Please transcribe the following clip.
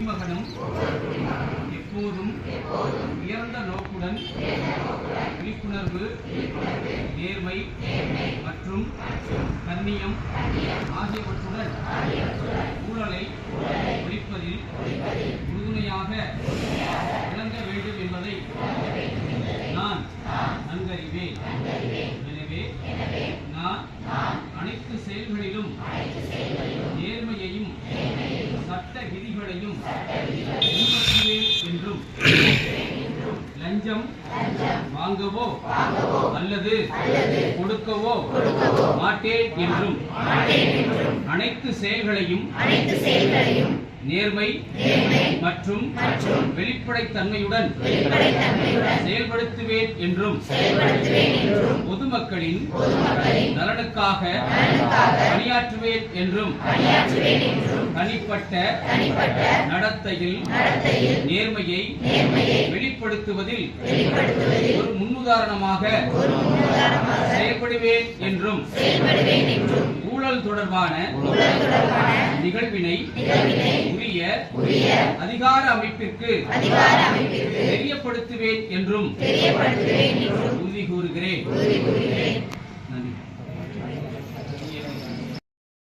குடிமகனும் எப்போதும் உயர்ந்த நோக்குடன் விழிப்புணர்வு நேர்மை மற்றும் கண்ணியம் ஆகியவற்றுடன் ஊழலை ஒழிப்பதில் உறுதுணையாக விளங்க வேண்டும் என்பதை விதிகளையும் என்றும் லஞ்சம் வாங்கவோ அல்லது கொடுக்கவோ மாட்டேன் என்றும். அனைத்து செயல்களையும் அனைத்து செயல்களையும் நேர்மை மற்றும் வெளிப்படைத்தன்மையுடன் செயல்படுத்துவேன் என்றும். பொதுமக்களின் நலனுக்காக பணியாற்றுவேன் என்றும் தனிப்பட்ட நடத்தையில் நேர்மையை வெளிப்படுத்துவதில் ஒரு முன்னுதாரணமாக செயல்படுவேன் என்றும் ஊழல் தொடர்பான நிகழ்வினை உரிய அதிகார அமைப்பிற்கு தெரியப்படுத்துவேன் என்றும் உறுதி கூறுகிறேன். உறுதி கூறுகிறேன் நன்றி